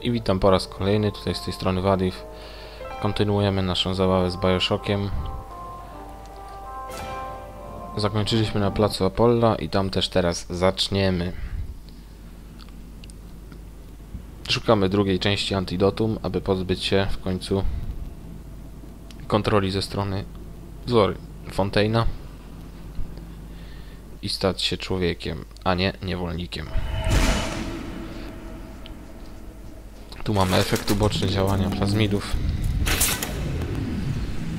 I witam po raz kolejny, tutaj z tej strony Wadif. Kontynuujemy naszą zabawę z Bioshockiem. Zakończyliśmy na placu Apolla i tam też teraz zaczniemy. Szukamy drugiej części antidotum, aby pozbyć się w końcu kontroli ze strony Zory Fontaina i stać się człowiekiem, a nie niewolnikiem. Tu mamy efekt uboczny działania plazmidów,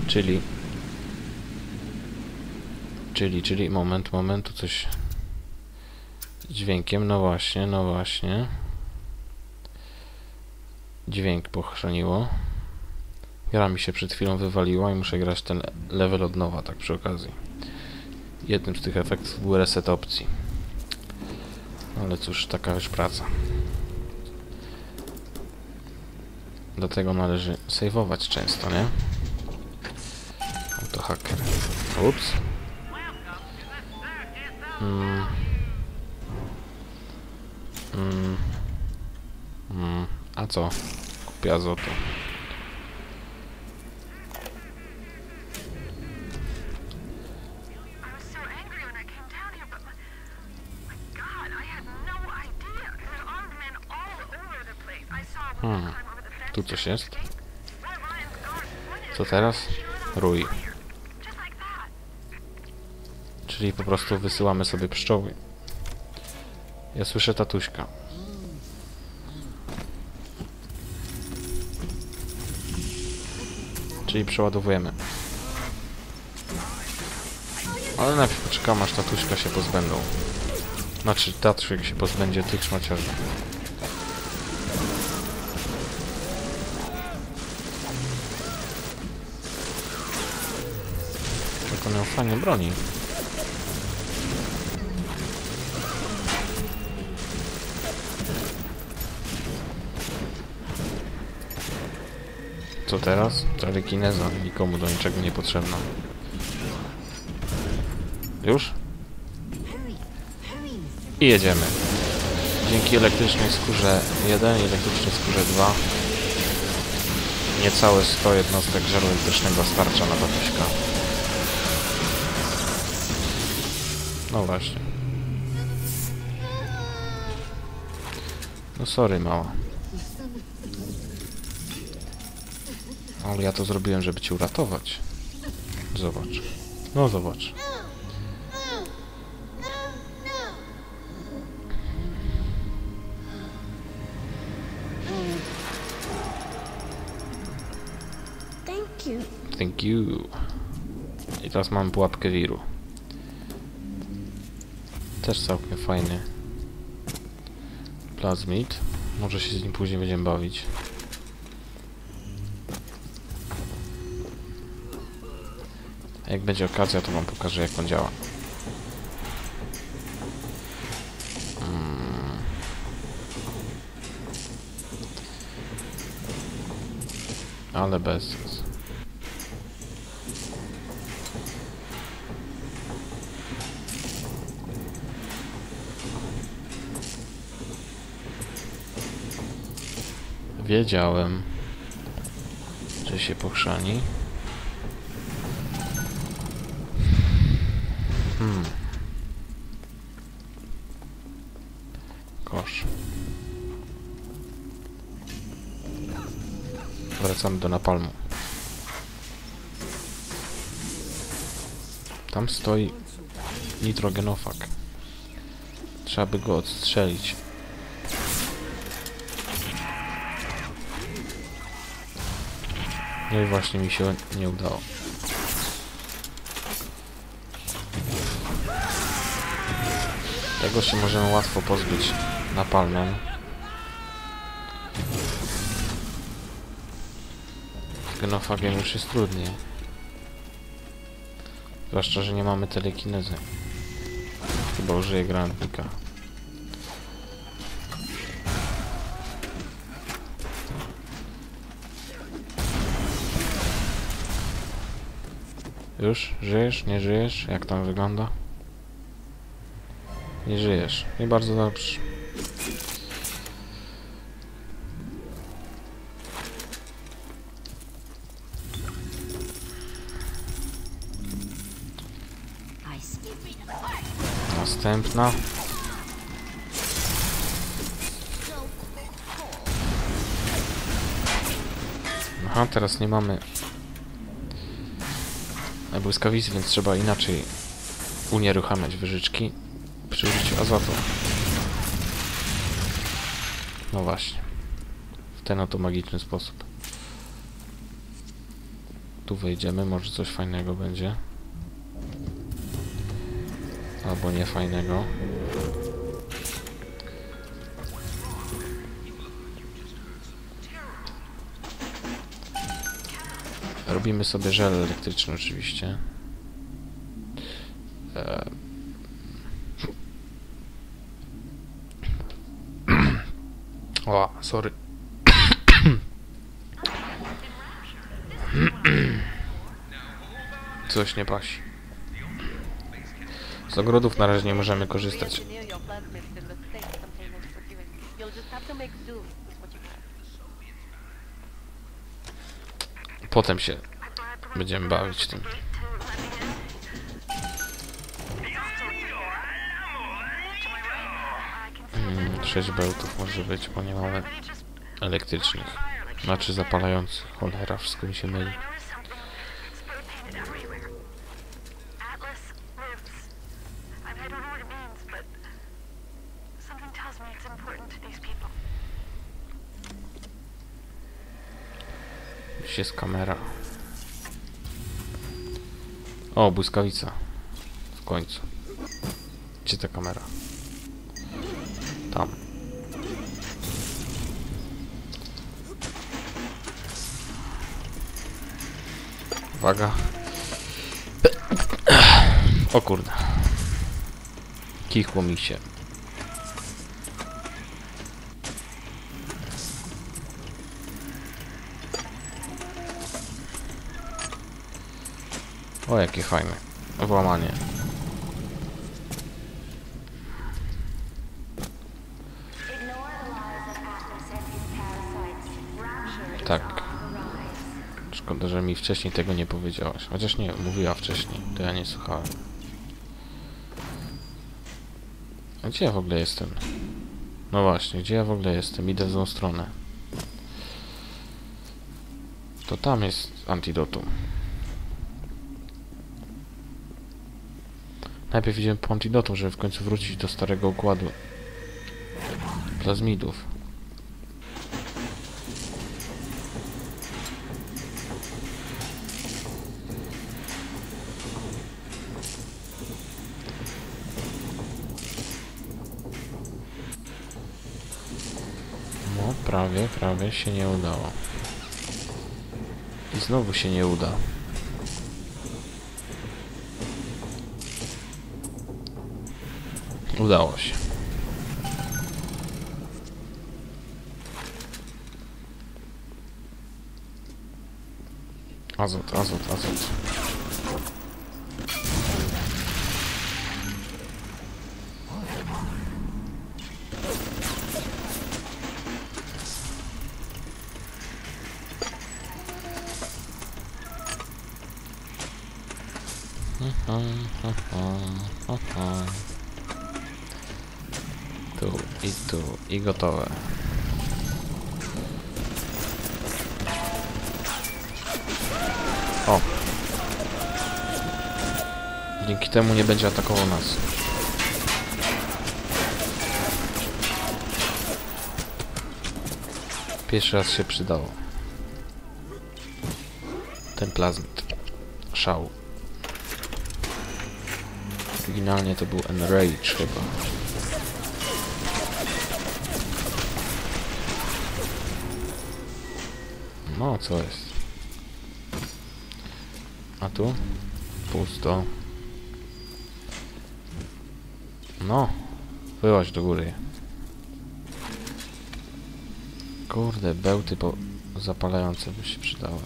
czyli czyli, czyli, moment, moment, tu coś z dźwiękiem, no właśnie, no właśnie. Dźwięk pochrzaniło gra mi się przed chwilą wywaliła i muszę grać ten level od nowa, tak przy okazji. Jednym z tych efektów był reset opcji. Ale cóż, taka już praca Dlatego należy saveować często, nie? Autohacker. Ups. Mm. Mm. A co? Kupię azotu. Coś jest? Co teraz? Rój. Czyli po prostu wysyłamy sobie pszczoły. Ja słyszę tatuśka. Czyli przeładowujemy. Ale najpierw poczekam aż tatuśka się pozbędą. Znaczy tatusiek się pozbędzie tych szmaciarzy. Fajnie broni. Co teraz? Telekineza nikomu do niczego nie potrzebna. Już? I jedziemy. Dzięki elektrycznej skórze 1 i elektrycznej skórze 2 niecałe 100 jednostek żaru elektrycznego starcza na tatuśka. No właśnie. No sorry mała. Ale ja to zrobiłem, żeby cię uratować. Zobacz. No zobacz. Thank you. I teraz mam pułapkę wiru. Też całkiem fajny. Plasmid. Może się z nim później będziemy bawić. A jak będzie okazja, to wam pokażę jak on działa. Mm. Ale bez Wiedziałem, że się pochrzani. Hmm. Kosz. Wracamy do napalmu. Tam stoi nitrogenofag. Trzeba by go odstrzelić. No i właśnie mi się nie udało. Tego się możemy łatwo pozbyć napalmem. Genofagiem już jest trudniej. Zwłaszcza, że nie mamy telekinezy. Chyba użyję granatnika. Już? Żyjesz? Nie żyjesz? Jak tam wygląda? Nie żyjesz. I bardzo dobrze. Następna. Aha, teraz nie mamy błyskawicy, więc trzeba inaczej unieruchamiać wyżyczki przy użyciu azotu. No właśnie. W ten oto magiczny sposób. Tu wejdziemy, może coś fajnego będzie. Albo nie fajnego. Robimy sobie żel elektryczny oczywiście. E... O, sorry. Coś nie pasi. Z ogrodów na razie nie możemy korzystać. Potem się będziemy bawić tym. Mm, 6 bełtów może być, bo nie mamy elektrycznych. Znaczy zapalających. Cholera, wszystko mi się myli. Gdzieś jest kamera. O, błyskawica. W końcu. Gdzie ta kamera? Tam. Uwaga. O kurde. Kichło mi się. O, jakie fajne. Włamanie. Tak. Szkoda, że mi wcześniej tego nie powiedziałaś. Chociaż nie, mówiła wcześniej, to ja nie słuchałem. A gdzie ja w ogóle jestem? No właśnie, gdzie ja w ogóle jestem? Idę w złą stronę. To tam jest antidotum. Najpierw idziemy po antidotum, żeby w końcu wrócić do starego układu plazmidów. No, prawie, prawie się nie udało. I znowu się nie uda. Udało się. Azot, azot, azot. Tu i tu i gotowe. O. Dzięki temu nie będzie atakował nas. Pierwszy raz się przydało. Ten plazmid. Szał. Oryginalnie to był Enrage chyba. Co jest? A tu? Pusto. No, wyłaź do góry. Kurde, bełty po zapalające by się przydały.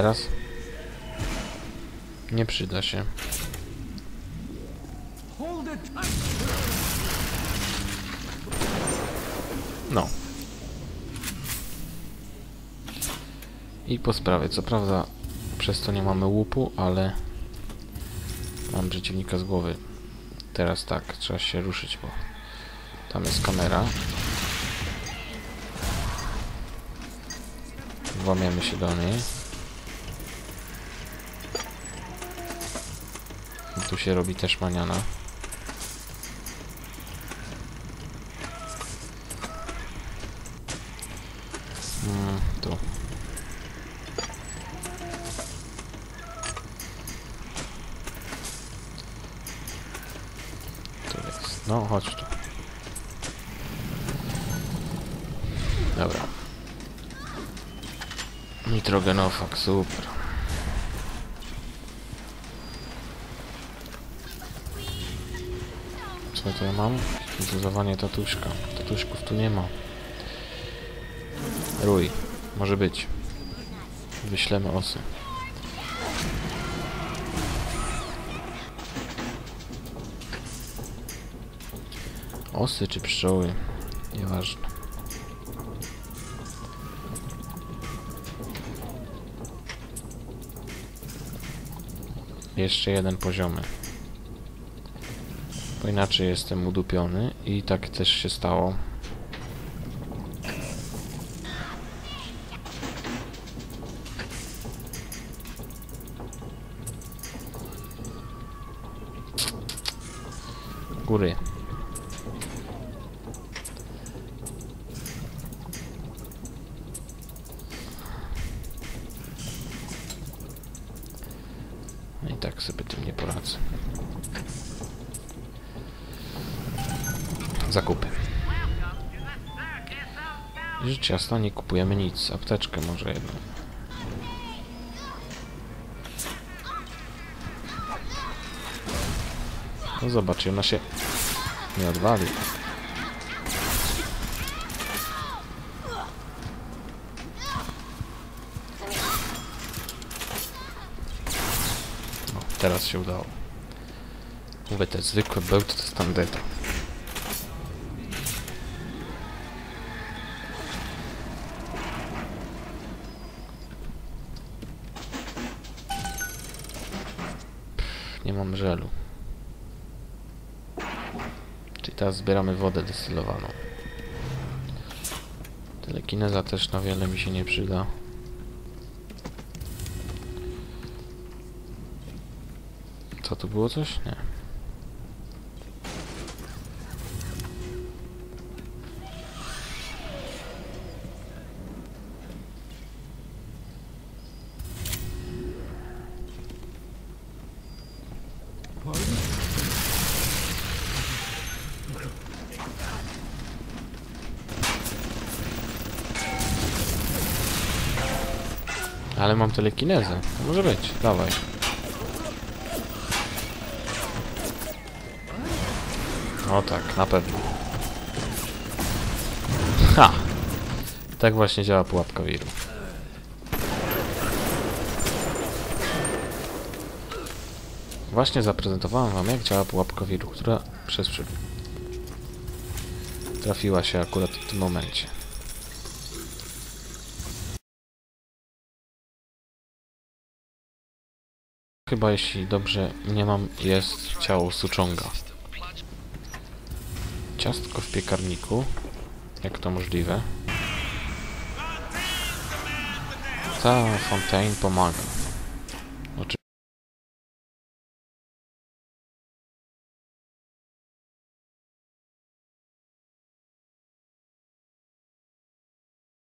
Teraz? Nie przyda się. No. I po sprawie. Co prawda przez to nie mamy łupu, ale mam przeciwnika z głowy. Teraz tak, trzeba się ruszyć, bo tam jest kamera. Włamiemy się do niej. Tu się robi też maniana. Mm, tu. Tu jest. No, chodź tu. Dobra. Nitrogenofak, super. To ja mam? Dozowanie tatuszka. Tatuszków tu nie ma. Rój. Może być. Wyślemy osy. Osy czy pszczoły? Nieważne. Jeszcze jeden poziomy. Inaczej jestem udupiony i tak też się stało. Góry. Rzecz jasna, nie kupujemy nic. Apteczkę może jedną. No zobacz, ona się nie odwali. No, teraz się udało. Mówię, te zwykłe bełty to standard. Nie mam żelu. Czyli teraz zbieramy wodę destylowaną. Telekineza też na wiele mi się nie przyda. Co tu było coś? Nie. Ale mam telekinezę. To może być. Dawaj. O tak, na pewno. Ha! Tak właśnie działa pułapka wiru. Właśnie zaprezentowałem wam jak działa pułapka wiru, która przez przy... trafiła się akurat w tym momencie. Chyba jeśli dobrze nie mam, jest ciało Suchonga. Ciastko w piekarniku. Jak to możliwe? Ta Fontaine pomaga.